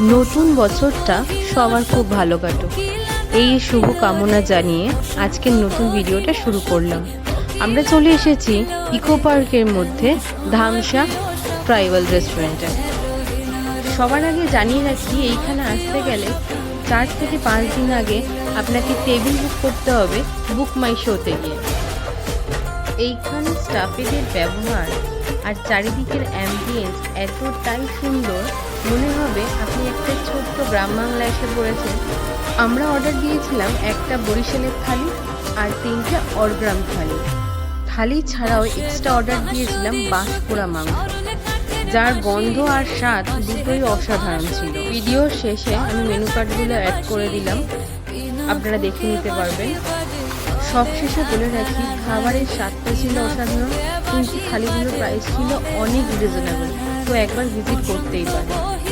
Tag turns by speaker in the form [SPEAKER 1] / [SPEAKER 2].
[SPEAKER 1] নতুন বছরটা সবার খুব ভালো কাটুক। এই শুভ কামনা জানিয়ে আজকের নতুন ভিডিওটা শুরু করলাম। আমরা চলে এসেছি ইকো পার্কের মধ্যে ধামসা ট্রাইবাল রেস্টুরেন্টে। সবার আগে জানিয়ে রাখি, এইখানে আসতে গেলে চার থেকে পাঁচ দিন আগে আপনাকে টেবিল বুক করতে হবে বুক মাই শোতে গিয়ে। এইখানে স্টাফেদের ব্যবহার আর চারিদিকের অ্যাম্বিয়েন্স এতটাই সুন্দর, মনে হবে আপনি একটা ছোট্ট গ্রাম বাংলা এসে পড়েছেন। আমরা অর্ডার দিয়েছিলাম একটা বরিশালের থালি আর তিনটে অরগ্রাম থালি। থালি ছাড়াও এক্সট্রা অর্ডার দিয়েছিলাম বাঁশপোড়া মাংস, যার গন্ধ আর স্বাদ দুটোই অসাধারণ ছিল। ভিডিওর শেষে আমি মেনু কার্ডগুলো অ্যাড করে দিলাম। আপনারা দেখে নিতে পারবেন। সবশেষে বলে রাখি, খাবারের স্বাদটা ছিল অসাধারণ। কিন্তু থালিগুলোর প্রাইস ছিল অনেক রিজনেবল তো একবার ভিজিট করতেই পারেন